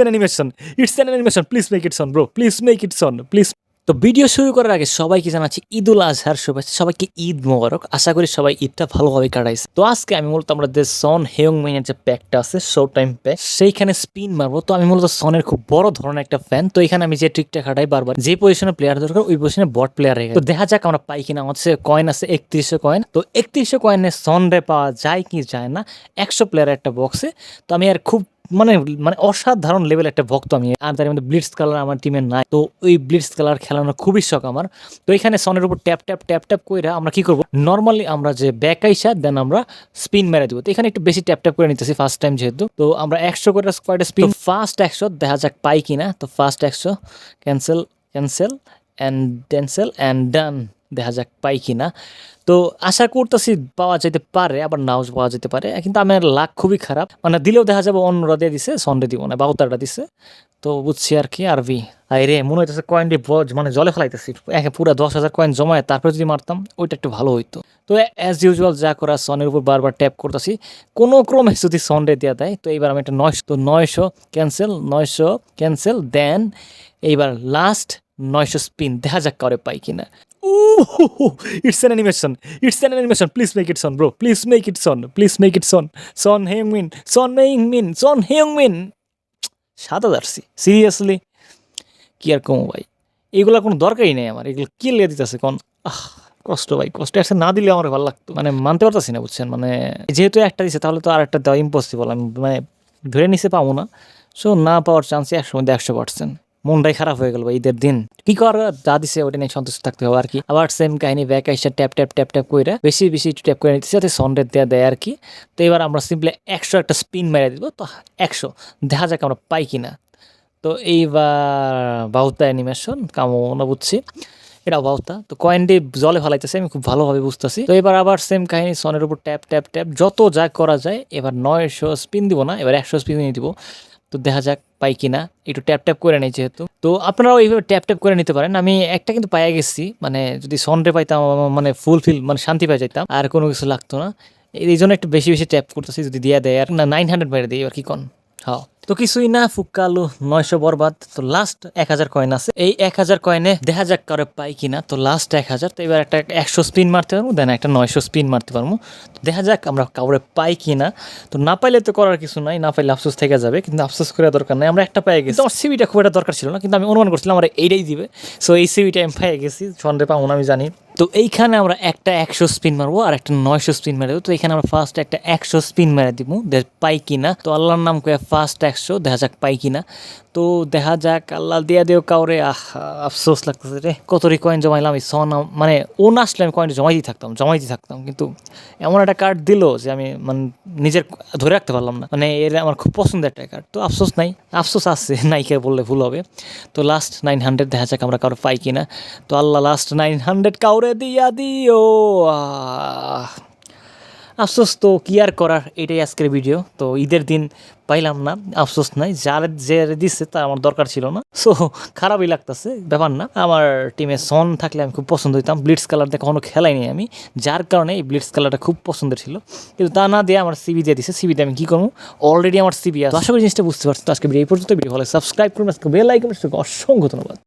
an animation. It's an animation. Please make it son, bro. Please make it son. Please. তো video শুরু করার আগে সবাইকে জানাচ্ছি ঈদ উল আজহার শুভেচ্ছা সবাইকে ঈদ মোবারক আশা করি সবাই ঈদটা ভালোভাবে কাটাইছে তো আজকে আমি মূলত আমাদের সন হেয়ং মেনের যে প্যাকটা আছে শো টাইম প্যাক সেইখানে স্পিন মারবো তো আমি মূলত সনের খুব বড় ধরনের একটা ফ্যান তো এখানে আমি যে ট্রিকটা খাটাই বারবার যে পজিশনে প্লেয়ার দরকার ওই পজিশনে বট প্লেয়ার তো দেখা যাক আমরা পাই কিনা আমার কয়েন আছে একত্রিশশো কয়েন তো একত্রিশশো কয়েনে সন রে পাওয়া যায় কি যায় না একশো প্লেয়ারের একটা বক্সে তো আমি আর খুব মানে মানে অসাধারণ লেভেল একটা ভক্ত আমি। আর তার মধ্যে ব্লিডস কালার আমার টিমে নাই। তো ওই ব্লিডস কালার খেলানোর খুবই শখ আমার। তো এখানে সনের উপর ট্যাপ ট্যাপ ট্যাপ ট্যাপ করে আমরা কি করব? নর্মালি আমরা যে ব্যাক আইসা দেন আমরা স্পিন মেরে দেবো। তো এখানে একটু বেশি ট্যাপ ট্যাপ করে নিতেছি ফার্স্ট টাইম যেহেতু। তো আমরা একশো করে স্কোয়াডে স্পিন ফার্স্ট একশো, দেখা যাক পাই কিনা। তো ফার্স্ট একশো cancel cancel and cancel and done দেখা যাক পাই কি না তো আশা করতেছি পাওয়া যেতে পারে, আবার নাও পাওয়া যেতে পারে। কিন্তু আমার লাক খুবই খারাপ। মানে দিলেও দেখা যাবে অন্যরা দিয়ে দিছে, সন্ডে দিব না বাউতারটা দিছে। তো বুঝছি আর কি আর ভি রে, মনে হইতেছে কয়েন মানে জলে ফেলাইতেছি। একে পুরো দশ হাজার কয়েন জমায় তারপরে যদি মারতাম, ওইটা একটু ভালো হইতো। তো অ্যাজ ইউজুয়াল যা করা সনের উপর বারবার ট্যাপ করতেছি। কোনো ক্রমে যদি সন্ডে দেওয়া দেয়, তো এইবার আমি একটা নয়শো তো নয়শো ক্যান্সেল নয়শো ক্যান্সেল দেন এইবার লাস্ট নয়শো স্পিন দেখা যাক কারে পাই কিনা। Ooh, it's an animation. It's an animation. Please make it son, bro. Please make it son. Please make it Son Son Heung-min. Son Heung-min. Son Heung-min. সাত হাজার সি সিরিয়াসলি কি আর কমো ভাই এগুলো কোনো দরকারই নেই আমার এগুলো কি লেগে দিতেছে কোন আহ কষ্ট ভাই কষ্ট একটা না দিলে আমার ভালো লাগতো মানে মানতে পারতাছি না বুঝছেন মানে যেহেতু একটা দিছে তাহলে তো আর একটা দেওয়া ইম্পসিবল আমি মানে ধরে নিতে পাবো না সো না পাওয়ার চান্স একশো মধ্যে একশো পার্সেন্ট মনটাই খারাপ হয়ে গেল ঈদের দিন। কি কর, যা দিছে ওটা নিয়ে সন্তুষ্ট থাকতে হবে আর কি। আবার সেম কাহিনী ব্যাক আইসা ট্যাপ ট্যাপ ট্যাপ ট্যাপ করে বেশি বেশি ট্যাপ করে নিতেছে, যাতে সন্ডে দেওয়া দেয় আর কি। তো এবার আমরা সিম্পলি একশো একটা স্পিন মেরে দিব, তো একশো। দেখা যাক আমরা পাই কিনা। তো এইবার বাহুতা অ্যানিমেশন কামনা বুঝছি। এটা বাহুতা তো কয়েন দিয়ে জলে ফেলাইতেছে, আমি খুব ভালোভাবে বুঝতেছি। তো এবার আবার সেম কাহিনী সনের উপর ট্যাপ ট্যাপ ট্যাপ যত যা করা যায়, এবার নয়শো স্পিন দিব না, এবার একশো স্পিন দিব। তো দেখা যাক পাই কি না একটু ট্যাপ ট্যাপ করে নেই যেহেতু। তো আপনারাও এইভাবে ট্যাপ ট্যাপ করে নিতে পারেন। আমি একটা কিন্তু পাইয়া গেছি। মানে যদি সন্ডে পাইতাম মানে ফুল ফিল মানে শান্তি পাই যাইতাম। আর কোনো কিছু লাগতো না। এই জন্য একটু বেশি বেশি ট্যাপ করতেছি যদি দিয়ে দেয়। আর না নাইন হান্ড্রেড বাইরে দিই। আর কি কন? হ্যাঁ। তো কিছুই না ফুক্কালু নয়শো বরবাদ, তো লাস্ট এক হাজার কয়েন আছে। এই এক হাজার কয়েনে দেখা যাক কারও পাই কিনা, তো লাস্ট এক হাজার, তো এবার একটা একশো স্পিন মারতে পারব দেন একটা নয়শো স্পিন মারতে পারব। তো দেখা যাক আমরা কাউরে পাই কিনা। তো না পাইলে তো করার কিছু নাই, না পাইলে আফসোস থেকে যাবে, কিন্তু আফসোস করার দরকার নাই। আমরা একটা পাই গেছি। আমার সিবিটা খুব একটা দরকার ছিল না, কিন্তু আমি অনুমান করছিলাম আমরা এইটাই দিবে। সো এই সিবিটা আমি পাই গেছি সন্ডে পাবো না, আমি জানি। তো এইখানে আমরা একটা একশো স্পিন মারবো আর একটা নয়শো স্পিন মেরে দেবো। তো এখানে আমরা ফার্স্ট একটা একশো স্পিন মেরে দিব পাই কিনা। তো আল্লাহর নাম কয়ে ফার্স্ট একশো দেখা যাক পাই কিনা। তো দেখা যাক, আল্লাহ দিয়া দেও কাউরে। আহ, আফসোস লাগতেছে রে, কত রি কয়েন জমাইলাম, এই সন আম- মানে ও না আসলে আমি কয়েন জমাইতে থাকতাম, জমাইতেই থাকতাম। কিন্তু এমন একটা কার্ড দিল যে আমি মানে নিজের ধরে রাখতে পারলাম না। মানে এর আমার খুব পছন্দের একটা কার্ড তো আফসোস নাই, আফসোস আছে, নাইকে বললে ভুল হবে। তো লাস্ট নাইন হান্ড্রেড দেখা যাক আমরা কারও পাই কিনা। তো আল্লাহ লাস্ট নাইন হান্ড্রেড কাউরে দিয়া দিও। আফসোস তো কি আর করার? এটাই আজকের ভিডিও তো ঈদের দিন পাইলাম না, আফসোস নাই। যার, যে দিচ্ছে তার আমার দরকার ছিল না। সো খারাপই লাগতেছে, ব্যাপার না। আমার টিমে সন থাকলে আমি খুব পছন্দ হইতাম। ব্লিডস কালার দিয়ে কখনো খেলাইনি আমি। যার কারণে এই ব্লিডস কালারটা খুব পছন্দের ছিল। কিন্তু তা না দিয়ে আমার সিবি দিয়ে দিছে। সিবি দিয়ে আমি কী করব? অলরেডি আমার সিবি আছে। আশা করি জিনিসটা বুঝতে পারছি তো আজকে ভিডিও এই পর্যন্ত ভিডিও ভালো সাবস্ক্রাইব করুন। আজকে বেল আইকন অসংখ্য ধন্যবাদ।